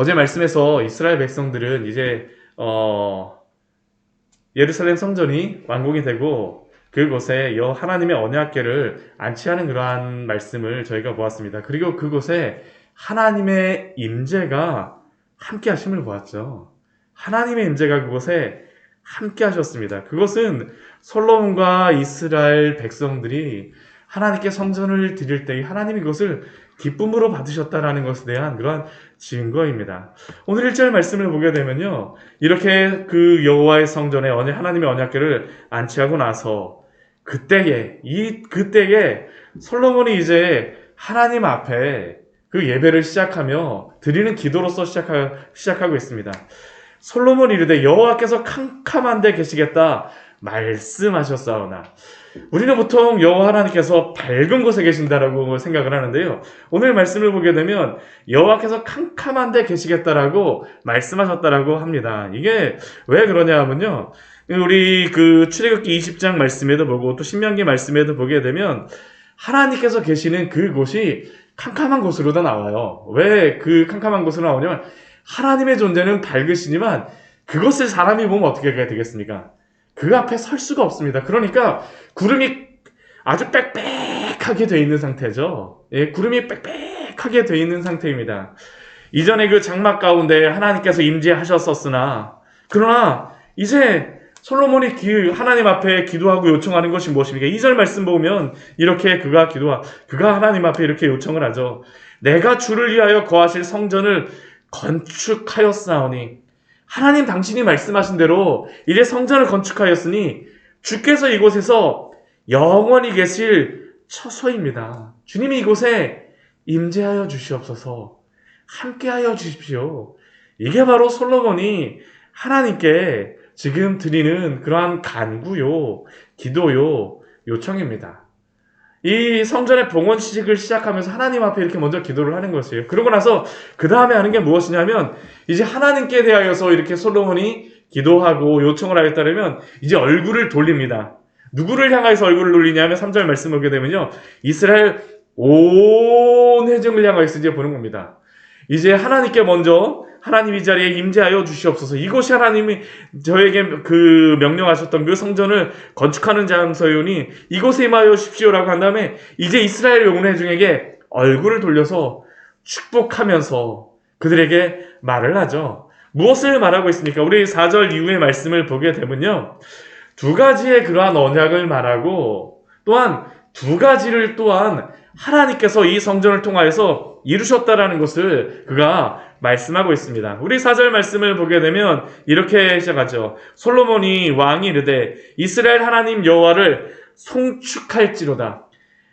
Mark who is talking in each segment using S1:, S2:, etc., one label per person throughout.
S1: 어제 말씀에서 이스라엘 백성들은 이제 어 예루살렘 성전이 완공이 되고 그곳에 여 하나님의 언약궤를 안치하는 그러한 말씀을 저희가 보았습니다. 그리고 그곳에 하나님의 임재가 함께 하심을 보았죠. 하나님의 임재가 그곳에 함께 하셨습니다. 그것은 솔로몬과 이스라엘 백성들이 하나님께 성전을 드릴 때 하나님이 그것을 기쁨으로 받으셨다라는 것에 대한 그러한 증거입니다. 오늘 1절 말씀을 보게 되면요. 이렇게 그 여호와의 성전에 언약 하나님의 언약궤를 안치하고 나서 그때에 이 그때에 솔로몬이 이제 하나님 앞에 그 예배를 시작하며 드리는 기도로서 시작하, 시작하고 있습니다. 솔로몬이 이르되 여호와께서 캄캄한 데 계시겠다 말씀하셨사오나 우리는 보통 여호와 하나님께서 밝은 곳에 계신다라고 생각을 하는데요. 오늘 말씀을 보게 되면 여호와께서 캄캄한 데 계시겠다라고 말씀하셨다라고 합니다. 이게 왜 그러냐 하면요. 우리 그 출애굽기 20장 말씀에도 보고 또 신명기 말씀에도 보게 되면 하나님께서 계시는 그곳이 캄캄한 곳으로도 나와요. 왜 그 캄캄한 곳으로 나오냐면 하나님의 존재는 밝으시지만 그것을 사람이 보면 어떻게 되겠습니까? 그 앞에 설 수가 없습니다. 그러니까 구름이 아주 빽빽하게 돼 있는 상태죠. 예, 구름이 빽빽하게 돼 있는 상태입니다. 이전에 그 장막 가운데 하나님께서 임재하셨었으나 그러나 이제 솔로몬이 기, 하나님 앞에 기도하고 요청하는 것이 무엇입니까? 2절 말씀 보면 이렇게 그가 기도하, 그가 하나님 앞에 이렇게 요청을 하죠. 내가 주를 위하여 거하실 성전을 건축하였사오니 하나님 당신이 말씀하신 대로 이제 성전을 건축하였으니 주께서 이곳에서 영원히 계실 처소입니다. 주님이 이곳에 임재하여 주시옵소서. 함께하여 주십시오. 이게 바로 솔로몬이 하나님께 지금 드리는 그러한 간구요, 기도요, 요청입니다. 이 성전의 봉헌 시식을 시작하면서 하나님 앞에 이렇게 먼저 기도를 하는 것이에요. 그러고 나서 그 다음에 하는 게 무엇이냐면 이제 하나님께 대하여서 이렇게 솔로몬이 기도하고 요청을 하겠다면 이제 얼굴을 돌립니다. 누구를 향해서 얼굴을 돌리냐면 3절 말씀 보게 되면요. 이스라엘 온 회중을 향하여서 이제 보는 겁니다. 이제 하나님께 먼저 하나님 이 자리에 임재하여 주시옵소서. 이곳이 하나님이 저에게 그 명령하셨던 그 성전을 건축하는 장소이오니 이곳에 임하여 주십시오라고 한 다음에 이제 이스라엘 용례 중에게 얼굴을 돌려서 축복하면서 그들에게 말을 하죠. 무엇을 말하고 있습니까? 우리 4절 이후의 말씀을 보게 되면요. 두 가지의 그러한 언약을 말하고 또한 두 가지를 또한 하나님께서 이 성전을 통하여서 이루셨다라는 것을 그가 말씀하고 있습니다. 우리 사절 말씀을 보게 되면 이렇게 시작하죠. 솔로몬이 왕이 이르되 이스라엘 하나님 여호와를 송축할지로다.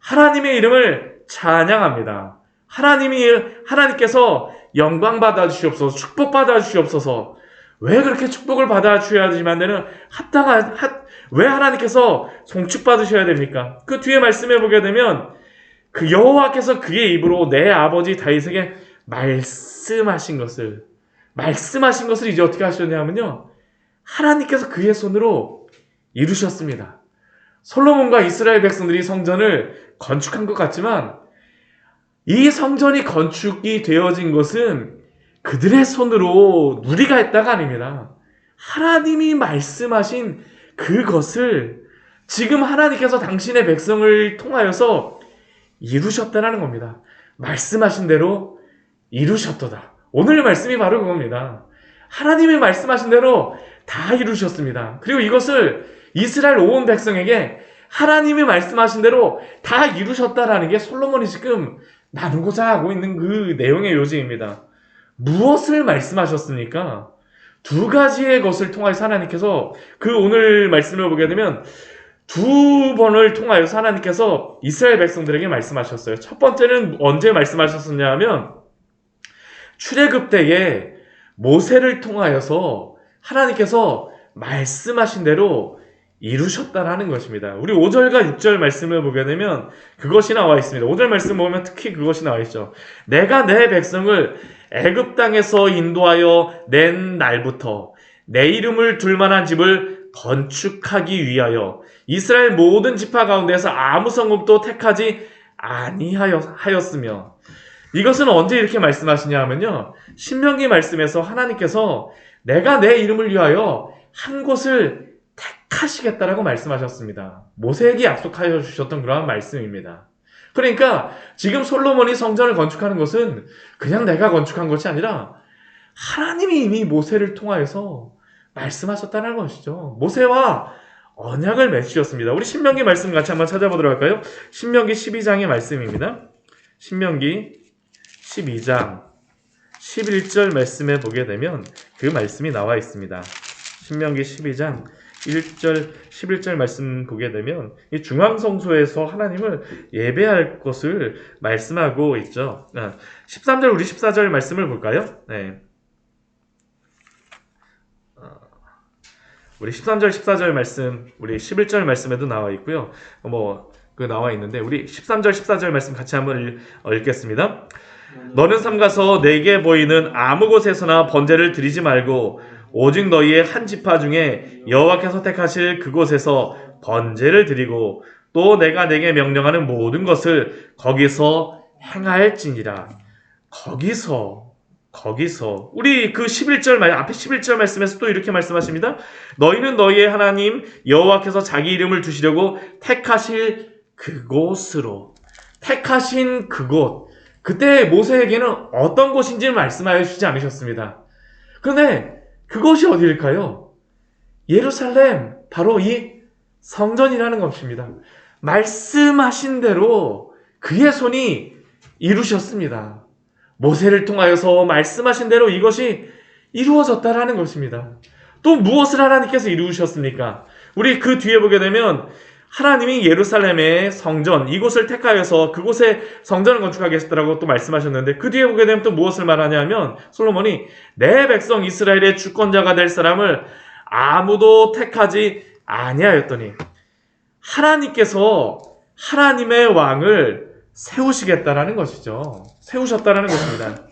S1: 하나님의 이름을 찬양합니다. 하나님이 하나님께서 영광 받아 주시옵소서, 축복 받아 주시옵소서. 왜 그렇게 축복을 받아 주셔야지만 되는 합당한 하, 왜 하나님께서 송축 받으셔야 됩니까? 그 뒤에 말씀해 보게 되면 그 여호와께서 그의 입으로 내 아버지 다윗에게 말씀하신 것을 말씀하신 것을 이제 어떻게 하셨냐면요. 하나님께서 그의 손으로 이루셨습니다. 솔로몬과 이스라엘 백성들이 성전을 건축한 것 같지만 이 성전이 건축이 되어진 것은 그들의 손으로 누리가 했다가 아닙니다. 하나님이 말씀하신 그것을 지금 하나님께서 당신의 백성을 통하여서 이루셨다는 겁니다. 말씀하신 대로 이루셨도다. 오늘 말씀이 바로 그겁니다. 하나님이 말씀하신 대로 다 이루셨습니다. 그리고 이것을 이스라엘 온 백성에게 하나님이 말씀하신 대로 다 이루셨다라는 게 솔로몬이 지금 나누고자 하고 있는 그 내용의 요지입니다. 무엇을 말씀하셨습니까? 두 가지의 것을 통하여서 하나님께서 그 오늘 말씀을 보게 되면 두 번을 통하여 하나님께서 이스라엘 백성들에게 말씀하셨어요. 첫 번째는 언제 말씀하셨었냐 하면 출애굽 때에 모세를 통하여서 하나님께서 말씀하신 대로 이루셨다라는 것입니다. 우리 5절과 6절 말씀을 보게 되면 그것이 나와 있습니다. 5절 말씀 보면 특히 그것이 나와 있죠. 내가 내 백성을 애굽 땅에서 인도하여 낸 날부터 내 이름을 둘 만한 집을 건축하기 위하여 이스라엘 모든 지파 가운데서 아무 성읍도 택하지 아니하였으며 이것은 언제 이렇게 말씀하시냐 하면요. 신명기 말씀에서 하나님께서 내가 내 이름을 위하여 한 곳을 택하시겠다라고 말씀하셨습니다. 모세에게 약속하여 주셨던 그러한 말씀입니다. 그러니까 지금 솔로몬이 성전을 건축하는 것은 그냥 내가 건축한 것이 아니라 하나님이 이미 모세를 통하여서 말씀하셨다는 것이죠. 모세와 언약을 맺으셨습니다. 우리 신명기 말씀 같이 한번 찾아보도록 할까요? 신명기 12장의 말씀입니다. 신명기 12장 11절 말씀에 보게 되면 그 말씀이 나와 있습니다. 신명기 12장 1절 11절 말씀 보게 되면 이 중앙 성소에서 하나님을 예배할 것을 말씀하고 있죠. 아, 13절 우리 14절 말씀을 볼까요? 네. 우리 13절 14절 말씀 우리 11절 말씀에도 나와 있고요. 뭐 그 나와 있는데 우리 13절 14절 말씀 같이 한번 읽- 읽겠습니다. 너는 삼가서 내게 보이는 아무 곳에서나 번제를 드리지 말고 오직 너희의 한 지파 중에 여호와께서 택하실 그곳에서 번제를 드리고 또 내가 내게 명령하는 모든 것을 거기서 행할지니라. 거기서 거기서 우리 그 11절 말 앞에 11절 말씀에서 또 이렇게 말씀하십니다. 너희는 너희의 하나님 여호와께서 자기 이름을 두시려고 택하실 그곳으로 택하신 그곳 그때 모세에게는 어떤 곳인지 말씀하여 주지 않으셨습니다. 그런데 그곳이 어디일까요? 예루살렘, 바로 이 성전이라는 것입니다. 말씀하신 대로 그의 손이 이루셨습니다. 모세를 통하여서 말씀하신 대로 이것이 이루어졌다라는 것입니다. 또 무엇을 하나님께서 이루셨습니까? 우리 그 뒤에 보게 되면 하나님이 예루살렘의 성전 이곳을 택하여서 그곳에 성전을 건축하겠다라고 또 말씀하셨는데 그 뒤에 보게 되면 또 무엇을 말하냐면 솔로몬이 내 백성 이스라엘의 주권자가 될 사람을 아무도 택하지 아니하였더니 하나님께서 하나님의 왕을 세우시겠다라는 것이죠. 세우셨다라는 것입니다.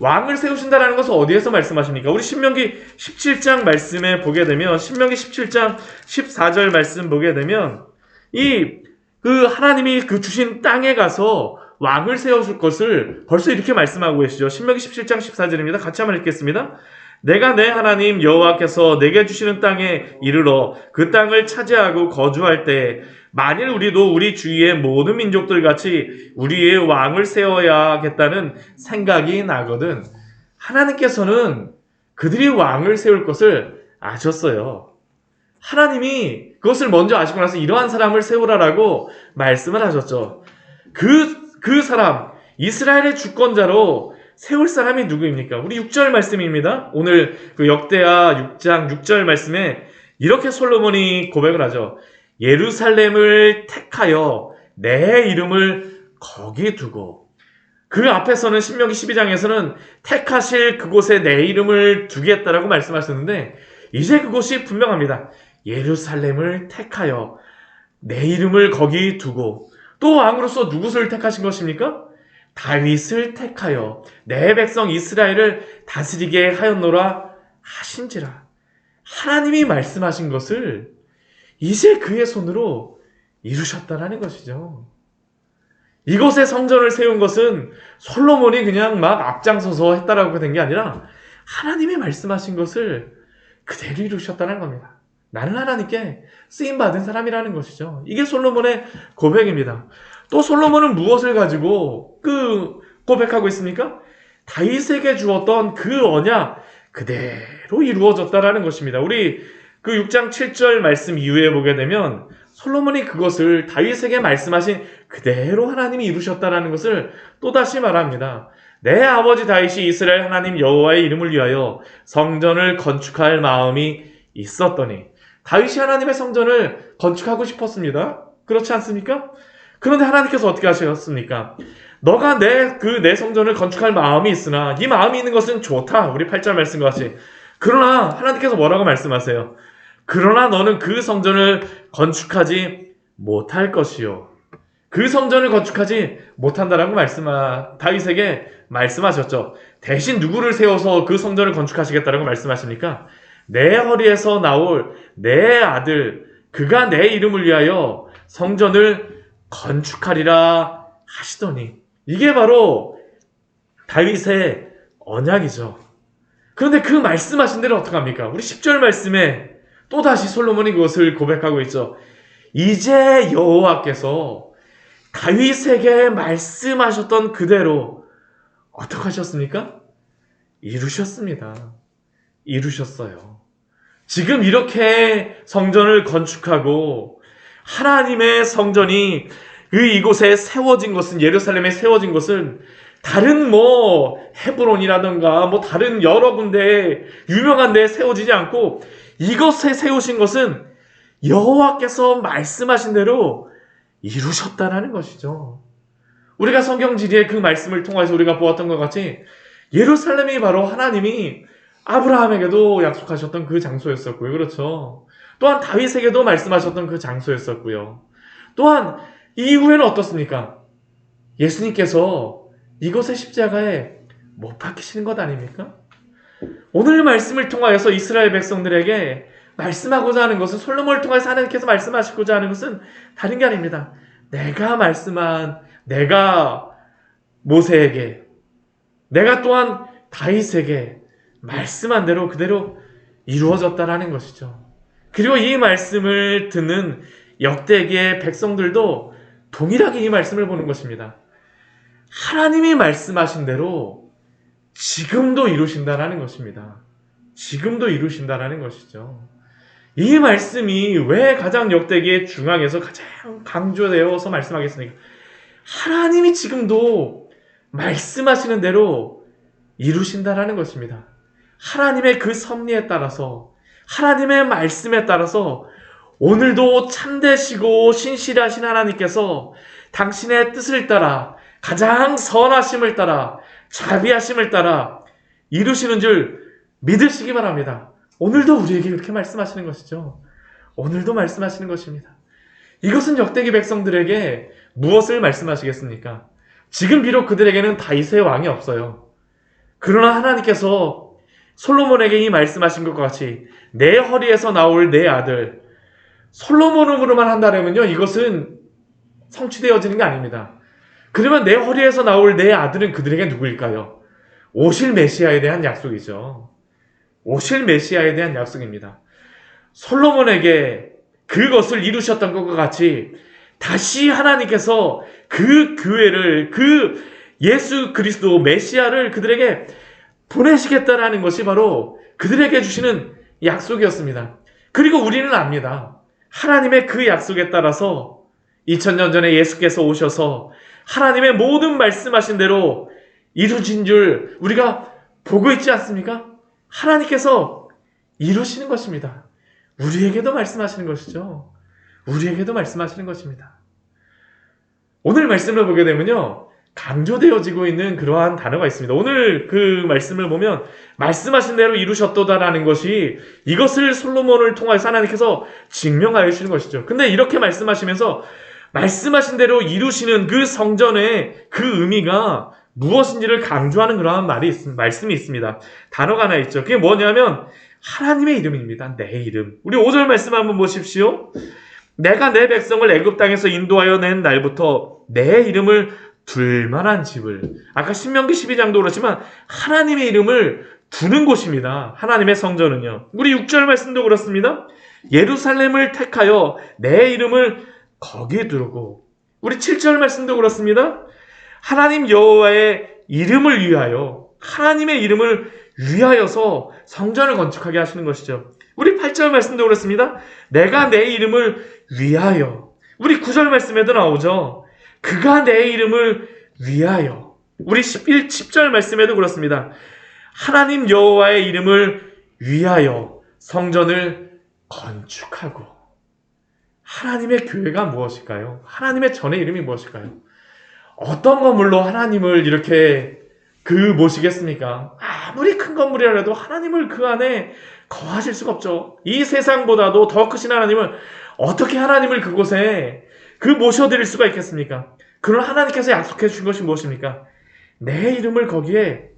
S1: 왕을 세우신다라는 것은 어디에서 말씀하십니까? 우리 신명기 17장 말씀에 보게 되면 신명기 17장 14절 말씀 보게 되면 이 그 하나님이 그 주신 땅에 가서 왕을 세우실 것을 벌써 이렇게 말씀하고 계시죠. 신명기 17장 14절입니다. 같이 한번 읽겠습니다. 내가 내 하나님 여호와께서 내게 주시는 땅에 이르러 그 땅을 차지하고 거주할 때 만일 우리도 우리 주위의 모든 민족들 같이 우리의 왕을 세워야겠다는 생각이 나거든. 하나님께서는 그들이 왕을 세울 것을 아셨어요. 하나님이 그것을 먼저 아시고 나서 이러한 사람을 세우라라고 말씀을 하셨죠. 그, 그 사람, 이스라엘의 주권자로 세울 사람이 누구입니까? 우리 6절 말씀입니다. 오늘 그 역대하 6장 6절 말씀에 이렇게 솔로몬이 고백을 하죠. 예루살렘을 택하여 내 이름을 거기 두고 그 앞에서는 신명기 12장에서는 택하실 그곳에 내 이름을 두겠다라고 말씀하셨는데 이제 그곳이 분명합니다. 예루살렘을 택하여 내 이름을 거기 두고 또 왕으로서 누구를 택하신 것입니까? 다윗을 택하여 내 백성 이스라엘을 다스리게 하였노라 하신지라. 하나님이 말씀하신 것을 이제 그의 손으로 이루셨다라는 것이죠. 이곳에 성전을 세운 것은 솔로몬이 그냥 막 앞장서서 했다라고 된 게 아니라 하나님이 말씀하신 것을 그대로 이루셨다는 겁니다. 나는 하나님께 쓰임 받은 사람이라는 것이죠. 이게 솔로몬의 고백입니다. 또 솔로몬은 무엇을 가지고 그 고백하고 있습니까? 다윗에게 주었던 그 언약 그대로 이루어졌다라는 것입니다. 우리 그 6장 7절 말씀 이후에 보게 되면 솔로몬이 그것을 다윗에게 말씀하신 그대로 하나님이 이루셨다라는 것을 또다시 말합니다. 내 아버지 다윗이 이스라엘 하나님 여호와의 이름을 위하여 성전을 건축할 마음이 있었더니 다윗이 하나님의 성전을 건축하고 싶었습니다. 그렇지 않습니까? 그런데 하나님께서 어떻게 하셨습니까? 너가 내 그 내 성전을 건축할 마음이 있으나 이 마음이 있는 것은 좋다. 우리 8절 말씀과 같이. 그러나 하나님께서 뭐라고 말씀하세요? 그러나 너는 그 성전을 건축하지 못할 것이요. 그 성전을 건축하지 못한다라고 말씀하 다윗에게 말씀하셨죠. 대신 누구를 세워서 그 성전을 건축하시겠다라고 말씀하십니까? 내 허리에서 나올 내 아들 그가 내 이름을 위하여 성전을 건축하리라 하시더니 이게 바로 다윗의 언약이죠. 그런데 그 말씀하신 대로 어떡합니까? 우리 10절 말씀에 또다시 솔로몬이 그것을 고백하고 있죠. 이제 여호와께서 다윗에게 말씀하셨던 그대로 어떻게 하셨습니까? 이루셨습니다. 이루셨어요. 지금 이렇게 성전을 건축하고 하나님의 성전이 그 이곳에 세워진 것은 예루살렘에 세워진 것은 다른 뭐 헤브론이라든가 뭐 다른 여러 군데 유명한 데에 세워지지 않고 이것에 세우신 것은 여호와께서 말씀하신 대로 이루셨다라는 것이죠. 우리가 성경 지리의 그 말씀을 통해서 우리가 보았던 것 같이 예루살렘이 바로 하나님이 아브라함에게도 약속하셨던 그 장소였었고요. 그렇죠. 또한 다윗에게도 말씀하셨던 그 장소였었고요. 또한 이후에는 어떻습니까? 예수님께서 이곳의 십자가에 못 박히시는 것 아닙니까? 오늘 말씀을 통하여서 이스라엘 백성들에게 말씀하고자 하는 것은 솔로몬을 통해서 하나님께서 말씀하시고자 하는 것은 다른 게 아닙니다. 내가 말씀한 내가 모세에게 내가 또한 다윗에게 말씀한 대로 그대로 이루어졌다라는 것이죠. 그리고 이 말씀을 듣는 역대기의 백성들도 동일하게 이 말씀을 보는 것입니다. 하나님이 말씀하신 대로 지금도 이루신다라는 것입니다. 지금도 이루신다라는 것이죠. 이 말씀이 왜 가장 역대기의 중앙에서 가장 강조되어서 말씀하겠습니까? 하나님이 지금도 말씀하시는 대로 이루신다라는 것입니다. 하나님의 그 섭리에 따라서 하나님의 말씀에 따라서 오늘도 참되시고 신실하신 하나님께서 당신의 뜻을 따라 가장 선하심을 따라 자비하심을 따라 이루시는 줄 믿으시기 바랍니다. 오늘도 우리에게 그렇게 말씀하시는 것이죠. 오늘도 말씀하시는 것입니다. 이것은 역대기 백성들에게 무엇을 말씀하시겠습니까? 지금 비록 그들에게는 다윗의 왕이 없어요. 그러나 하나님께서 솔로몬에게 이 말씀하신 것과 같이 내 허리에서 나올 내 아들 솔로몬으로만 한다면요 이것은 성취되어지는 게 아닙니다. 그러면 내 허리에서 나올 내 아들은 그들에게 누구일까요? 오실 메시아에 대한 약속이죠. 오실 메시아에 대한 약속입니다. 솔로몬에게 그것을 이루셨던 것과 같이 다시 하나님께서 그 교회를 그 예수 그리스도 메시아를 그들에게 보내시겠다라는 것이 바로 그들에게 주시는 약속이었습니다. 그리고 우리는 압니다. 하나님의 그 약속에 따라서 2000년 전에 예수께서 오셔서 하나님의 모든 말씀하신 대로 이루신 줄 우리가 보고 있지 않습니까? 하나님께서 이루시는 것입니다. 우리에게도 말씀하시는 것이죠. 우리에게도 말씀하시는 것입니다. 오늘 말씀을 보게 되면요. 강조되어지고 있는 그러한 단어가 있습니다. 오늘 그 말씀을 보면 말씀하신 대로 이루셨도다라는 것이 이것을 솔로몬을 통해서 하나님께서 증명하여 주시는 것이죠. 근데 이렇게 말씀하시면서 말씀하신 대로 이루시는 그 성전의 그 의미가 무엇인지를 강조하는 그러한 말이 있, 말씀이 있습니다. 단어가 하나 있죠. 그게 뭐냐면 하나님의 이름입니다. 내 이름. 우리 5절 말씀 한번 보십시오. 내가 내 백성을 애굽 땅에서 인도하여 낸 날부터 내 이름을 둘 만한 집을 아까 신명기 12장도 그렇지만 하나님의 이름을 두는 곳입니다. 하나님의 성전은요. 우리 6절 말씀도 그렇습니다. 예루살렘을 택하여 내 이름을 거기에 두르고 우리 7절 말씀도 그렇습니다. 하나님 여호와의 이름을 위하여 하나님의 이름을 위하여서 성전을 건축하게 하시는 것이죠. 우리 8절 말씀도 그렇습니다. 내가 내 이름을 위하여 우리 9절 말씀에도 나오죠. 그가 내 이름을 위하여. 우리 11, 10절 말씀에도 그렇습니다. 하나님 여호와의 이름을 위하여 성전을 건축하고. 하나님의 교회가 무엇일까요? 하나님의 전의 이름이 무엇일까요? 어떤 건물로 하나님을 이렇게 그 모시겠습니까? 아무리 큰 건물이라도 하나님을 그 안에 거하실 수가 없죠. 이 세상보다도 더 크신 하나님을 어떻게 하나님을 그곳에 그 모셔드릴 수가 있겠습니까? 그런 하나님께서 약속해 주신 것이 무엇입니까? 내 이름을 거기에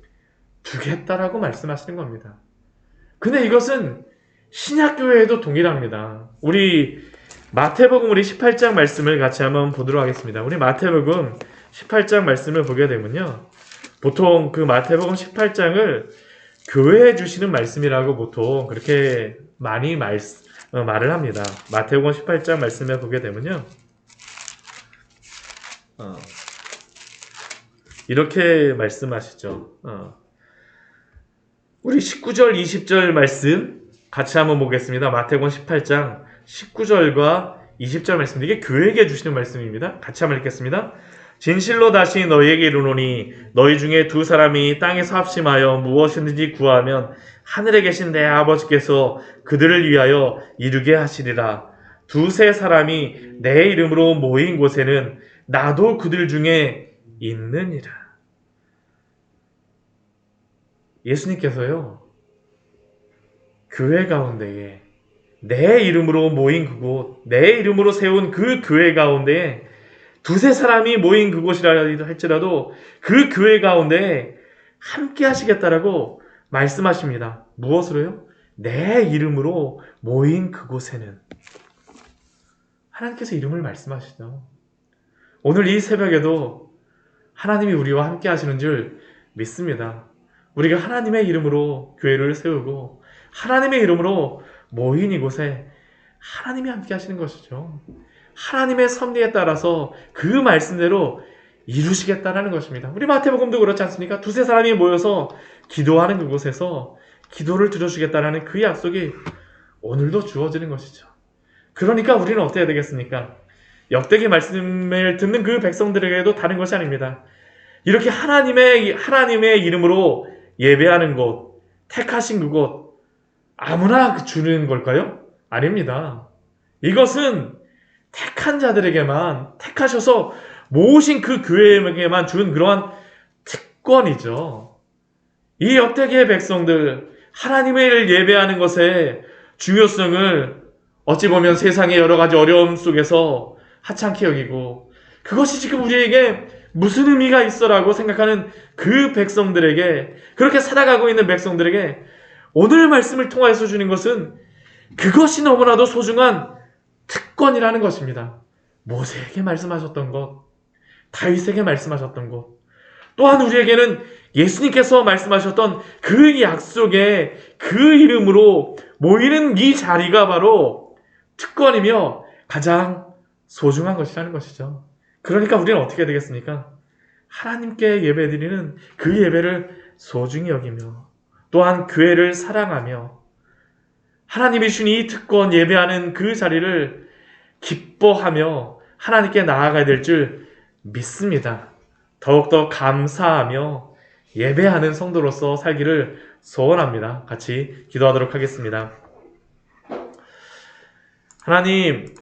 S1: 두겠다라고 말씀하시는 겁니다. 근데 이것은 신약교회에도 동일합니다. 우리 마태복음 우리 18장 말씀을 같이 한번 보도록 하겠습니다. 우리 마태복음 18장 말씀을 보게 되면요. 보통 그 마태복음 18장을 교회에 주시는 말씀이라고 보통 그렇게 많이 말, 어, 말을 합니다. 마태복음 18장 말씀에 보게 되면요. 어, 이렇게 말씀하시죠. 어. 우리 19절, 20절 말씀 같이 한번 보겠습니다. 마태복음 18장 19절과 20절 말씀. 이게 교회에게 주시는 말씀입니다. 같이 한번 읽겠습니다. 진실로 다시 너희에게 이르노니 너희 중에 두 사람이 땅에서 합심하여 무엇이든지 구하면 하늘에 계신 내 아버지께서 그들을 위하여 이루게 하시리라. 두세 사람이 내 이름으로 모인 곳에는 나도 그들 중에 있느니라. 예수님께서요, 교회 가운데에 내 이름으로 모인 그곳, 내 이름으로 세운 그 교회 가운데에 두세 사람이 모인 그곳이라 할지라도 그 교회 가운데 함께 하시겠다라고 말씀하십니다. 무엇으로요? 내 이름으로 모인 그곳에는 하나님께서 이름을 말씀하시죠. 오늘 이 새벽에도 하나님이 우리와 함께 하시는 줄 믿습니다. 우리가 하나님의 이름으로 교회를 세우고 하나님의 이름으로 모인 이곳에 하나님이 함께 하시는 것이죠. 하나님의 섭리에 따라서 그 말씀대로 이루시겠다라는 것입니다. 우리 마태복음도 그렇지 않습니까? 두세 사람이 모여서 기도하는 그곳에서 기도를 들어주겠다라는 그 약속이 오늘도 주어지는 것이죠. 그러니까 우리는 어떻게 해야 되겠습니까? 역대기 말씀을 듣는 그 백성들에게도 다른 것이 아닙니다. 이렇게 하나님의 하나님의 이름으로 예배하는 곳, 택하신 그곳 아무나 주는 걸까요? 아닙니다. 이것은 택한 자들에게만 택하셔서 모으신 그 교회에게만 준 그러한 특권이죠. 이 역대기의 백성들 하나님을 예배하는 것의 중요성을 어찌 보면 세상의 여러 가지 어려움 속에서 하찮게 여기고 그것이 지금 우리에게 무슨 의미가 있어라고 생각하는 그 백성들에게 그렇게 살아가고 있는 백성들에게 오늘 말씀을 통하여서 주는 것은 그것이 너무나도 소중한 특권이라는 것입니다. 모세에게 말씀하셨던 것, 다윗에게 말씀하셨던 것, 또한 우리에게는 예수님께서 말씀하셨던 그 약속의 그 이름으로 모이는 이 자리가 바로 특권이며 가장 소중한 것이라는 것이죠. 그러니까 우리는 어떻게 해야 되겠습니까? 하나님께 예배드리는 그 예배를 소중히 여기며 또한 교회를 사랑하며 하나님이 주신 이 특권 예배하는 그 자리를 기뻐하며 하나님께 나아가야 될 줄 믿습니다. 더욱더 감사하며 예배하는 성도로서 살기를 소원합니다. 같이 기도하도록 하겠습니다. 하나님,